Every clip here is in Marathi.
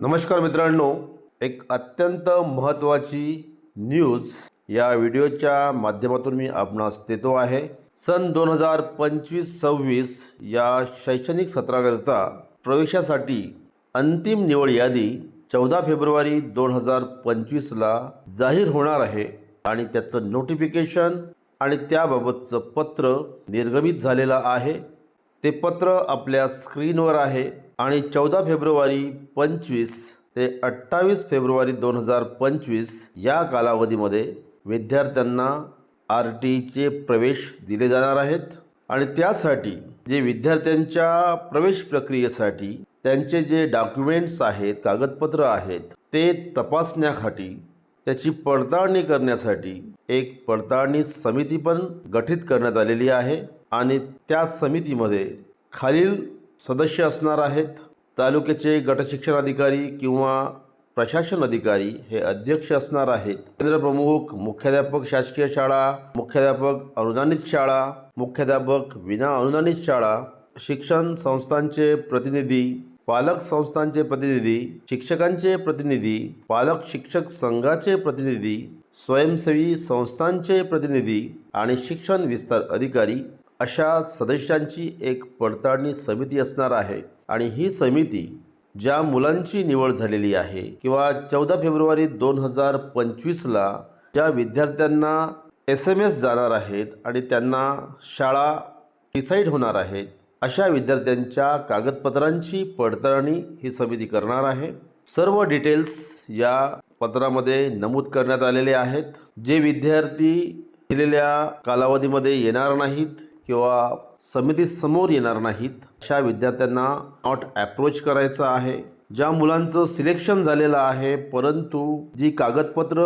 नमस्कार मित्रांनो एक अत्यंत महत्त्वाची न्यूज या व्हिडिओच्या माध्यमातून मी आपणास देतो आहे. सन दोन हजार पंचवीस सव्वीस या शैक्षणिक सत्राकरिता प्रवेशासाठी अंतिम निवड यादी चौदा फेब्रुवारी दोन हजार पंचवीसला जाहीर होणार आहे आणि त्याचं नोटिफिकेशन आणि त्याबाबतचं पत्र निर्गमित झालेलं आहे. ते पत्र आपल्या स्क्रीनवर आहे. आणि चौदा फेब्रुवारी पंचवीस ते अठ्ठावीस फेब्रुवारी दोन हजार पंचवीस या कालावधीमध्ये विद्यार्थ्यांना आर टीचे प्रवेश दिले जाणार आहेत. आणि त्यासाठी जे विद्यार्थ्यांच्या प्रवेश प्रक्रियेसाठी त्यांचे जे डॉक्युमेंट्स आहेत कागदपत्र आहेत ते तपासण्यासाठी त्याची पडताळणी करण्यासाठी एक पडताळणी समिती पण गठीत करण्यात आलेली आहे. आणि त्या समितीमध्ये खालील सदस्य असणार आहेत. तालुक्याचे गटशिक्षण अधिकारी किंवा प्रशासन अधिकारी हे अध्यक्ष असणार आहेत. केंद्र प्रमुख मुख्याध्यापक शासकीय शाळा मुख्याध्यापक अनुदानित शाळा मुख्याध्यापक विना अनुदानित शाळा शिक्षण संस्थांचे प्रतिनिधी पालक संस्थांचे प्रतिनिधी शिक्षकांचे प्रतिनिधी पालक शिक्षक संघाचे प्रतिनिधी स्वयंसेवी संस्थांचे प्रतिनिधी आणि शिक्षण विस्तार अधिकारी अशा सदस्यांची एक पडताळणी समिती असणार आहे. आणि ही समिती ज्या मुलांची निवड झालेली आहे किंवा चौदा फेब्रुवारी दोन हजार पंचवीसला ज्या विद्यार्थ्यांना एस एम एस जाणार आहेत आणि त्यांना शाळा डिसाईड होणार आहेत अशा विद्यार्थ्यांच्या कागदपत्रांची पडताळणी ही समिती करणार आहे. सर्व डिटेल्स या पत्रामध्ये नमूद करण्यात आलेले आहेत. जे विद्यार्थी दिलेल्या कालावधीमध्ये येणार नाहीत किंवा समितीसमोर येणार नाहीत. अशा विद्यार्थ्यांना नॉट ॲप्रोच करायचं आहे. ज्या मुलांचं सिलेक्शन झालेलं आहे परंतु जी कागदपत्र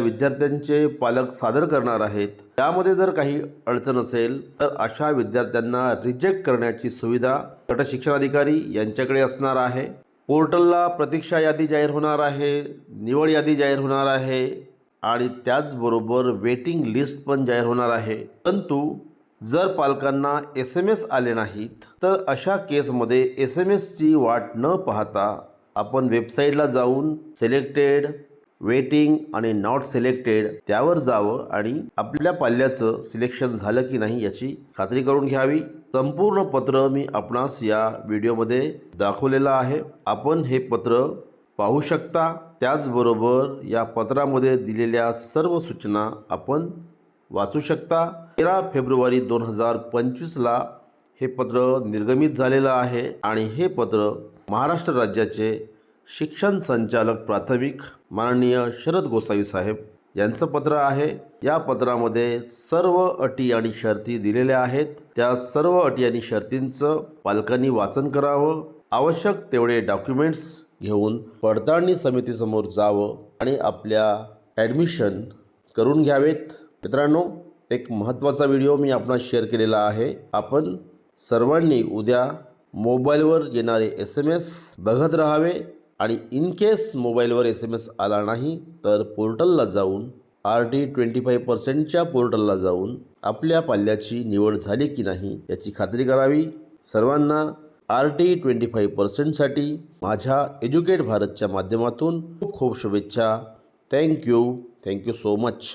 विद्यार्थ्यांचे पालक सादर करणार आहेत त्यामध्ये जर काही अडचण असेल तर अशा विद्यार्थ्यांना रिजेक्ट करण्याची सुविधा गट शिक्षणाधिकारी यांच्याकडे असणार आहे. पोर्टलला प्रतीक्षा यादी जाहीर होणार आहे निवड यादी जाहीर होणार आहे आणि त्याचबरोबर वेटिंग लिस्ट पण जाहीर होणार आहे. परंतु जर पालकांना एस एम एस आले नाहीत तर अशा केसमध्ये एस एम एसची वाट न पाहता आपण वेबसाईटला जाऊन सिलेक्टेड वेटिंग आणि नॉट सिलेक्टेड त्यावर जावं आणि आपल्या पाल्याचं सिलेक्शन झालं की नाही याची खात्री करून घ्यावी. संपूर्ण पत्र मी आपणास या व्हिडिओमध्ये दाखवलेलं आहे. आपण हे पत्र पाहू शकता. त्याचबरोबर या पत्रामध्ये दिलेल्या सर्व सूचना आपण वाचू शकता. तेरा फेब्रुवारी दोन हजार पंचवीसला हे पत्र निर्गमित झालेलं आहे आणि हे पत्र महाराष्ट्र राज्याचे शिक्षण संचालक प्राथमिक माननीय शरद गोसावी साहेब यांचं पत्र आहे. या पत्रामध्ये सर्व अटी आणि शर्ती दिलेल्या आहेत. त्या सर्व अटी आणि शर्तींचं पालकांनी वाचन करावं. आवश्यक तेवढे डॉक्युमेंट्स घेऊन पडताळणी समितीसमोर जावं आणि आपल्या ॲडमिशन करून घ्यावेत. मित्रांनो एक महत्त्वाचा व्हिडिओ मी आपणास शेअर केलेला आहे. आपण सर्वांनी उद्या मोबाईलवर येणारे एस एम एस बघत राहावे आणि इन केस मोबाईलवर एस एम एस आला नाही तर पोर्टलला जाऊन आर टी ट्वेंटी फाईव्ह पर्सेंटच्या पोर्टलला जाऊन आपल्या पाल्याची निवड झाली की नाही याची खात्री करावी. सर्वांना आर टी ट्वेंटी फाईव्ह पर्सेंटसाठी माझ्या एज्युकेट भारतच्या माध्यमातून खूप खूप शुभेच्छा. Thank you thank you so much.